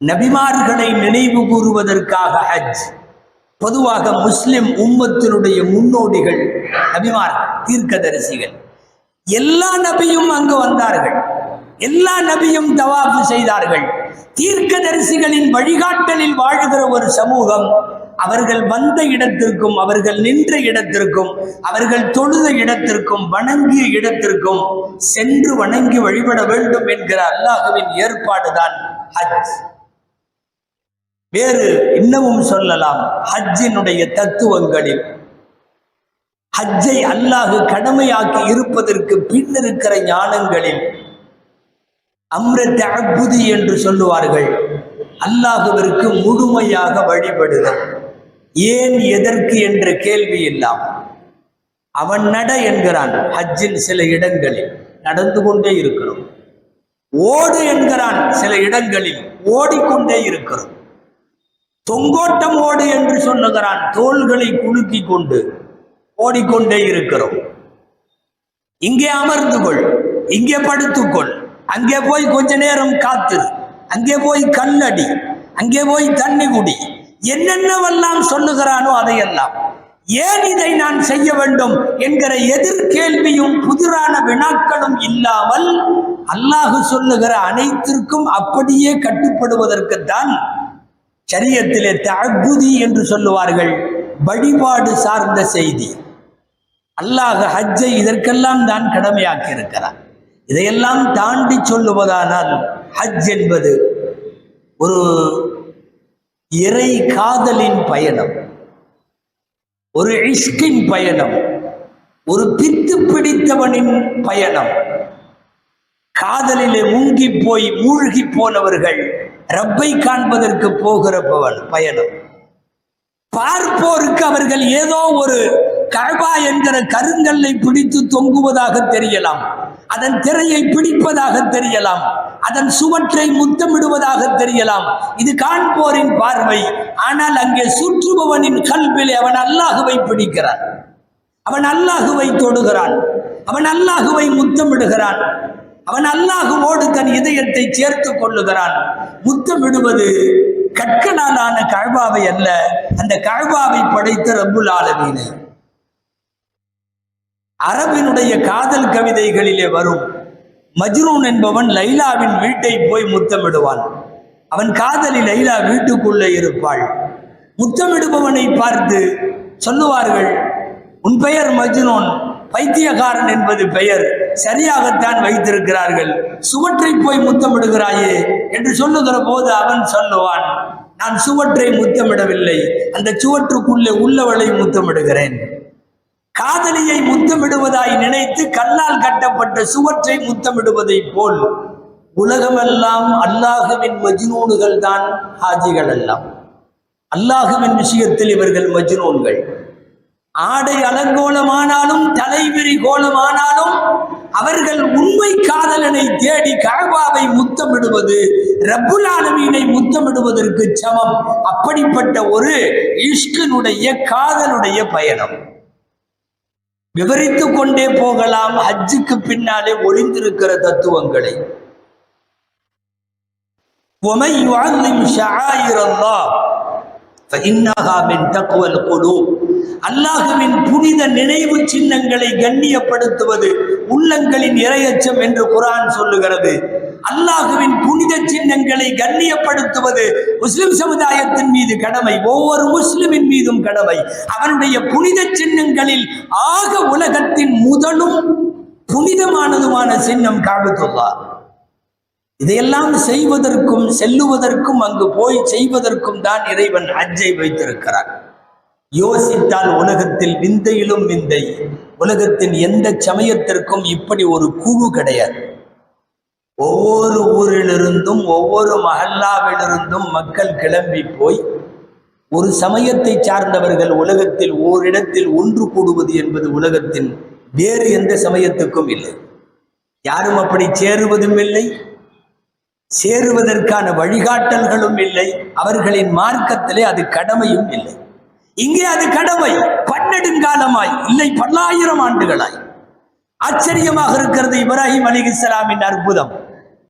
நபிமார்களை நினைவு கூறுவதற்காக ஹஜ். பொதுவாக முஸ்லிம் உம்மத்தினுடைய முன்னோடிகள் நபிமார் தீர்க்கதரிசிகள். எல்லா நபியும் அங்கு வந்தார்கள். எல்லா நபியும் தவாஃபு செய்தார்கள். தீர்க்கதரிசிகளின் வழிகாட்டலில் வாழுகிற ஒரு சமூகம் அவர்கள் வந்த இடத்திற்கும் அவர்கள் நின்ற இடத்திற்கும் அவர்கள் தொழுத இடத்திற்கும் வணங்கிய இடத்திற்கும் சென்று வணங்கி வழிபட வேண்டும் என்கிற அல்லாஹுவின் ஏற்பாடுதான் ஹஜ். வேறு இன்னமும் சொல்லலாம் ஹஜ்ஜினுடைய தத்துவங்களில். ஹஜ்ஜை அல்லாஹு கடமையாக்கி இருப்பதற்கு பின் இருக்கிற ஞானங்களில் அம்ரத் அற்புதி என்று சொல்லுவார்கள் அல்லாஹுவிற்கு முழுமையாக வழிபடுதல். ஏன் எதற்கு என்ற கேள்வி இல்லாம் அவன் நட என்கிறான் ஹஜ்ஜின் சில இடங்களில் நடந்து கொண்டே இருக்கிறோம். ஓடு என்கிறான் சில இடங்களில் ஓடிக்கொண்டே இருக்கிறோம். தொங்கோட்டம் ஓடு என்று சொல்லுகிறான். தோள்களை குலுக்கி கொண்டு ஓடிக்கொண்டே இருக்கிறோம். இங்கே அமர்ந்து கொள். இங்கே படுத்துக்கொள். அங்கே போய் கொஞ்ச நேரம் காத்து. அங்கே போய் கல்லடி அங்கே போய் தண்ணி குடி. என்னென்னவெல்லாம் சொல்லுகிறானோ அதையெல்லாம். ஏன் இதை நான் செய்ய வேண்டும் என்கிற எதிர்கேள்வியும் புதிரான வினாக்களும் இல்லாமல் அல்லாஹு சொல்லுகிற அனைத்திற்கும் அப்படியே கட்டுப்படுவதற்குத்தான் சரியத்திலே தகுதி என்று சொல்லுவார்கள். வழிபாடு சார்ந்த செய்தி. அல்லாஹ் ஹஜ்ஜை இதற்கெல்லாம் தான் கடமையாக்கி இருக்கிறார் இதையெல்லாம் தாண்டி சொல்லுவதானால் ஹஜ் என்பது ஒரு இறை காதலின் பயணம். ஒரு இஷ்கின் பயணம். ஒரு பித்து பிடித்தவனின் பயணம். காதலிலே மூங்கி போய் மூழ்கி போனவர்கள் ரப்பை காண்பதற்கு போகிற பவன் பயணம். பார்ப்போருக்கு அவர்கள் ஏதோ ஒரு கழ்பா என்கிற கருங்கல்லை பிடித்து தொங்குவதாக தெரியலாம். அதன் திரையை பிடிப்பதாக தெரியலாம். அதன் சுவற்றை முத்தமிடுவதாக தெரியலாம். இது காண்போரின் பார்வை. ஆனால் அங்கே சுற்றுபவனின் கல்விலே அவன் அல்லாஹுவை பிடிக்கிறான். அவன் அல்லாஹுவை தொடுகிறான். அவன் அல்லாஹுவை முத்தமிடுகிறான். அவன் அல்லாஹுவோடு தன் இதயத்தை சேர்த்து கொள்ளுகிறான். முத்தமிடுவது கற்களாலான கழ்வாவை அல்ல. அந்த கழ்வாவை படைத்த ரப்புல் ஆலமீன. அரபினுடைய காதல் கவிதைகளிலே வரும். மஜ்ரூன் என்பவன் லைலாவின் வீட்டை போய் முத்தமிடுவான் அவன் காதலி லைலா வீட்டுக்குள்ளே இருப்பாள். முத்தமிடுபவனை பார்த்து சொல்லுவார்கள் உன் பெயர் மஜ்னூன் பைத்தியக்காரன் என்பது பெயர். சரியாகத்தான் வைத்திருக்கிறார்கள். சுவற்றை போய் முத்தமிடுகிறாயே என்று சொல்லுகிற போது அவன் சொல்லுவான் நான் சுவற்றை முத்தமிடவில்லை. அந்த சுவற்றுக்குள்ளே உள்ளவளை முத்தமிடுகிறேன். காதலியை முத்தமிடுவதாய் நினைத்து கல்லால் கட்டப்பட்ட சுவற்றை முத்தமிடுவதைப் போல் உலகமெல்லாம் அல்லாஹுவின் மஜ்னூன்கள் தான் ஹாஜிகள் எல்லாம் அல்லாஹுவின் விஷயத்தில் இவர்கள் மஜ்னூன்கள். ஆடை அலங்கோலமானாலும் தலைவிரி கோலமானாலும் அவர்கள் உண்மை காதலனை தேடி கழபாவை முத்தமிடுவது ரப்புல் ஆலமீனை முத்தமிடுவதற்கு சமம் அப்படிப்பட்ட ஒரு இஷ்கனுடைய காதலுடைய பயணம் விவரித்துக் கொண்டே போகலாம் ஹஜ்ஜுக்கு பின்னாலே ஒளிந்திருக்கிற தத்துவங்களை ومن يعظم شعائر الله فإنها من تقوى القلوب அல்லாஹுவின் புனித நினைவு சின்னங்களை கண்ணியப்படுத்துவது உள்ளங்களின் இரையச்சம் என்று குரான் சொல்லுகிறது. அல்லாஹுவின் புனித சின்னங்களை கண்ணியப்படுத்துவது முஸ்லிம் சமுதாயத்தின் மீது கடமை ஒவ்வொரு முஸ்லிமின் மீதும் கடமை. அவனுடைய புனித சின்னங்களில் ஆக உலகத்தின் முதலும் புனிதமானதுமான சின்னம் காபத்துல்லா. இதையெல்லாம் செய்வதற்கும் செல்லுவதற்கும் அங்கு போய் செய்வதற்கும் தான் இறைவன் அஜை வைத்திருக்கிறான். யோசித்தால் உலகத்தில் விந்தையிலும் விந்தை. உலகத்தின் எந்த சமயத்திற்கும் இப்படி ஒரு குழு கிடையாது. ஒவ்வொரு ஊரிலிருந்தும் ஒவ்வொரு மஹல்லாவிலிருந்தும் மக்கள் கிளம்பி போய் ஒரு சமயத்தை சார்ந்தவர்கள் உலகத்தில் ஓரிடத்தில் ஒன்று கூடுவது என்பது உலகத்தின் வேறு எந்த சமயத்துக்கும் இல்லை. யாரும் அப்படி சேருவதும் இல்லை. சேருவதற்கான வழிகாட்டல்களும் இல்லை. அவர்களின் மார்க்கத்திலே அது கடமையும் இல்லை. இங்கே அது கடமை. பன்னெடுங்காலமாய் இல்லை பல்லாயிரம் ஆண்டுகளாய். ஆச்சரியமாக இருக்கிறது இப்ராஹிம் அலி இஸ்லாமின் அற்புதம்.